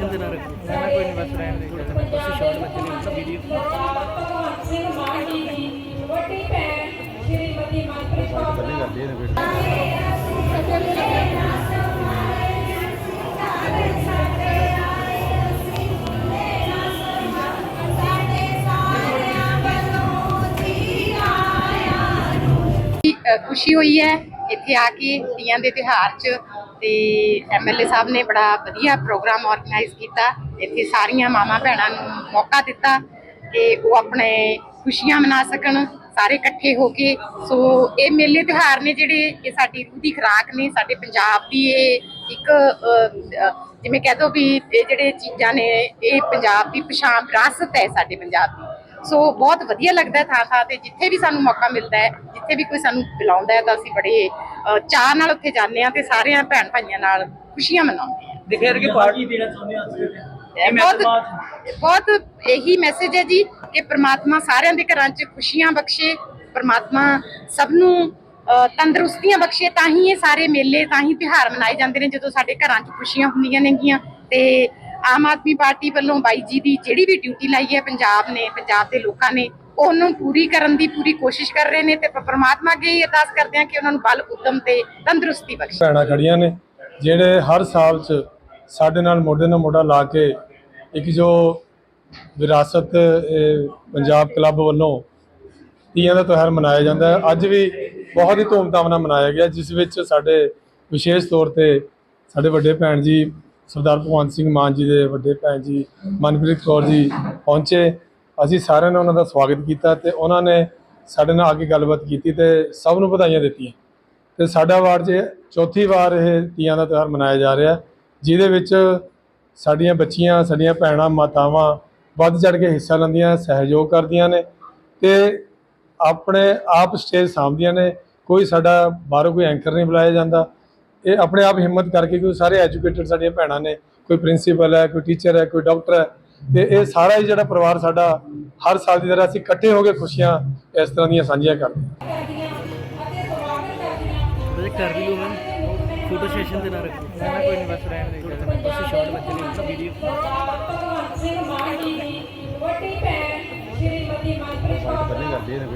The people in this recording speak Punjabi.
ਟੈਨਸ਼ਨ ਦੇ ਨਾ ਰੱਖੋ। ਮੈਂ ਕੋਈ ਨਹੀਂ ਬਸ ਰਹਿਣ ਦੇ ਥੋੜਾ ਜਿਹਾ ਸ਼ਾਟ ਲੱਗਣੇ ਵੀਡੀਓ ਭਗਵਾਨ ਸਿੰਘ ਮਾਨ ਜੀ ਦੀ ਵੱਡੀ ਭੈਣ ਸ਼੍ਰੀਮਤੀ ਮਨਪ੍ਰੀਤ ਕੌਰ ਬੱਲੇ ਕਰਦੇ ਨੇ ਖੁਸ਼ੀ ਹੋਈ ਹੈ ਇੱਥੇ ਆ ਕੇ ਤੀਆਂ ਦੇ ਤਿਹਾਰ 'ਚ ਤੇ ਐਮਐਲਏ ਸਾਹਿਬ ਨੇ ਬੜਾ ਵਧੀਆ ਪ੍ਰੋਗਰਾਮ ਆਰਗੇਨਾਈਜ਼ ਕੀਤਾ, ਇੱਥੇ ਸਾਰੀਆਂ ਮਾਵਾਂ ਭੈਣਾਂ ਨੂੰ ਮੌਕਾ ਦਿੱਤਾ ਕਿ ਉਹ ਆਪਣੇ ਖੁਸ਼ੀਆਂ ਮਨਾ ਸਕਣ, ਸਾਰੇ ਇਕੱਠੇ ਹੋ ਕੇ। ਸੋ ਇਹ ਮੇਲੇ ਤਿਉਹਾਰ ਨੇ ਜਿਹੜੇ ਇਹ ਸਾਡੀ ਰੂਹ ਦੀ ਖੁਰਾਕ ਨੇ, ਸਾਡੇ ਪੰਜਾਬ ਦੀ ਇਹ ਇੱਕ ਜਿਵੇਂ ਕਹਿ ਦੋ ਵੀ ਇਹ ਜਿਹੜੇ ਚੀਜ਼ਾਂ ਨੇ, ਇਹ ਪੰਜਾਬ ਦੀ ਪਛਾਣ ਵਿਰਾਸਤ ਹੈ ਸਾਡੇ ਪੰਜਾਬ ਦੀ। ਸੋ ਬਹੁਤ ਵਧੀਆ ਲੱਗਦਾ ਥਾਂ ਥਾਂ ਤੇ, ਜਿੱਥੇ ਵੀ ਸਾਨੂੰ ਮੌਕਾ ਮਿਲਦਾ ਹੈ, ਜਿੱਥੇ ਵੀ ਕੋਈ ਸਾਨੂੰ ਬੁਲਾਉਂਦਾ ਹੈ ਤਾਂ ਅਸੀਂ ਬੜੇ ਚਾਅ ਨਾਲ ਉੱਥੇ ਜਾਂਦੇ ਹਾਂ ਤੇ ਸਾਰਿਆਂ ਭੈਣ ਭਾਈਆਂ ਨਾਲ ਖੁਸ਼ੀਆਂ ਮਨਾਉਂਦੇ ਹਾਂ। ਦਿਖਿਆ ਕਿ ਪਾਰਟੀ ਦੇਣਾ ਚਾਹੁੰਦੇ ਆ ਇਹ ਬਹੁਤ ਬਹੁਤ ਇਹੀ ਮੈਸੇਜ ਹੈ ਜੀ ਕਿ ਪ੍ਰਮਾਤਮਾ ਸਾਰਿਆਂ ਦੇ ਘਰਾਂ 'ਚ ਖੁਸ਼ੀਆਂ ਬਖਸ਼ੇ ਪ੍ਰਮਾਤਮਾ ਸਭ ਨੂੰ ਤੰਦਰੁਸਤੀਆਂ ਬਖਸ਼ੇ ਤਾਂ ਹੀ ਇਹ ਸਾਰੇ ਮੇਲੇ ਤਾਂ ਹੀ ਤਿਉਹਾਰ ਮਨਾਏ ਜਾਂਦੇ ਨੇ ਜਦੋਂ ਸਾਡੇ ਘਰਾਂ 'ਚ ਖੁਸ਼ੀਆਂ ਹੁੰਦੀਆਂ ਨੇਗੀਆਂ। ਤੇ ਆਮ ਆਦਮੀ ਪਾਰਟੀ ਵੱਲੋਂ ਬਾਈ ਜੀ ਦੀ ਜਿਹੜੀ ਵੀ ਡਿਊਟੀ ਲਾਈ ਹੈ ਪੰਜਾਬ ਨੇ ਪੰਜਾਬ ਦੇ ਲੋਕਾਂ ਨੇ ਉਹਨੂੰ ਪੂਰੀ ਕਰਨ ਦੀ ਪੂਰੀ ਕੋਸ਼ਿਸ਼ ਕਰ ਰਹੇ ਨੇ ਤੇ ਪਰਮਾਤਮਾ ਅੱਗੇ ਹੀ ਅਰਦਾਸ ਕਰਦੇ ਹਾਂ ਕਿ ਉਹਨਾਂ ਨੂੰ ਬਲ, ਉਦਮ ਤੇ ਤੰਦਰੁਸਤੀ ਬਖਸ਼ੇ। ਭੈਣਾਂ ਖੜੀਆਂ ਨੇ, ਜਿਹੜੇ ਹਰ ਸਾਲ 'ਚ ਸਾਡੇ ਨਾਲ ਮੋਢੇ ਨਾਲ ਮੋਢਾ ਲਾ ਕੇ ਇੱਕ ਜੋ ਵਿਰਾਸਤ, ਇਹ ਪੰਜਾਬ ਕਲੱਬ ਵੱਲੋਂ ਤੀਆਂ ਦਾ ਤਿਉਹਾਰ ਮਨਾਇਆ ਜਾਂਦਾ ਹੈ, ਅੱਜ ਵੀ ਬਹੁਤ ਹੀ ਧੂਮਧਾਮ ਨਾਲ ਮਨਾਇਆ ਗਿਆ, ਜਿਸ ਵਿੱਚ ਸਾਡੇ ਵਿਸ਼ੇਸ਼ ਤੌਰ ਤੇ ਸਾਡੇ ਵੱਡੇ ਭੈਣ ਜੀ ਸਰਦਾਰ ਭਗਵੰਤ ਸਿੰਘ ਮਾਨ ਜੀ ਦੇ ਵੱਡੇ ਭੈਣ ਜੀ ਮਨਪ੍ਰੀਤ ਕੌਰ ਜੀ ਪਹੁੰਚੇ। ਅਸੀਂ ਸਾਰਿਆਂ ਨੇ ਉਹਨਾਂ ਦਾ ਸਵਾਗਤ ਕੀਤਾ ਤੇ ਉਹਨਾਂ ਨੇ ਸਾਡੇ ਨਾਲ ਆ ਕੇ ਗੱਲਬਾਤ ਕੀਤੀ ਤੇ ਸਭ ਨੂੰ ਵਧਾਈਆਂ ਦਿੱਤੀਆਂ। ਤੇ ਸਾਡਾ ਵਾਰ 'ਚ ਚੌਥੀ ਵਾਰ ਇਹ ਤੀਆਂ ਦਾ ਤਿਉਹਾਰ ਮਨਾਇਆ ਜਾ ਰਿਹਾ, ਜਿਹਦੇ ਵਿੱਚ ਸਾਡੀਆਂ ਬੱਚੀਆਂ, ਸਾਡੀਆਂ ਭੈਣਾਂ, ਮਾਤਾਵਾਂ ਵੱਧ ਚੜ ਕੇ ਹਿੱਸਾ ਲੈਂਦੀਆਂ, ਸਹਿਯੋਗ ਕਰਦੀਆਂ ਨੇ ਤੇ ਆਪਣੇ ਆਪ ਸਟੇਜ ਸਾਂਭਦੀਆਂ ਨੇ। ਕੋਈ ਸਾਡਾ ਬਾਹਰੋਂ ਕੋਈ ਐਂਕਰ ਨਹੀਂ ਬੁਲਾਇਆ ਜਾਂਦਾ। ਇਹ ਆਪਣੇ ਆਪ ਹਿੰਮਤ ਕਰਕੇ ਕਿਉਂਕਿ ਸਾਰੇ ਐਜੂਕੇਟਡ ਸਾਡੀਆਂ ਭੈਣਾਂ ਨੇ, ਕੋਈ ਪ੍ਰਿੰਸੀਪਲ ਹੈ, ਕੋਈ ਟੀਚਰ ਹੈ, ਕੋਈ ਡਾਕਟਰ ਹੈ ਤੇ ਇਹ ਸਾਰਾ ਹੀ ਜਿਹੜਾ ਪਰਿਵਾਰ ਸਾਡਾ ਹਰ ਸਾਲ ਦੀ ਤਰ੍ਹਾਂ ਅਸੀਂ ਇਕੱਠੇ ਹੋ ਕੇ ਖੁਸ਼ੀਆਂ ਇਸ ਤਰ੍ਹਾਂ ਦੀਆਂ ਸਾਂਝੀਆਂ ਕਰਦੇ ਹਾਂ। ਕਰ ਲਈ ਮੈਂ ਫੋਟੋ ਸੈਸ਼ਨ ਦੇ ਨਾਲ ਰੱਖੋ। ਮੈਂ ਕੋਈ ਨਹੀਂ ਬਸ ਰਹਿਣ ਦੇ ਬੱਚੇ ਨੇ ਉਸ ਵੀਡੀਓ ਪਹਿਲੇ ਕਰਦੇ ਨੇ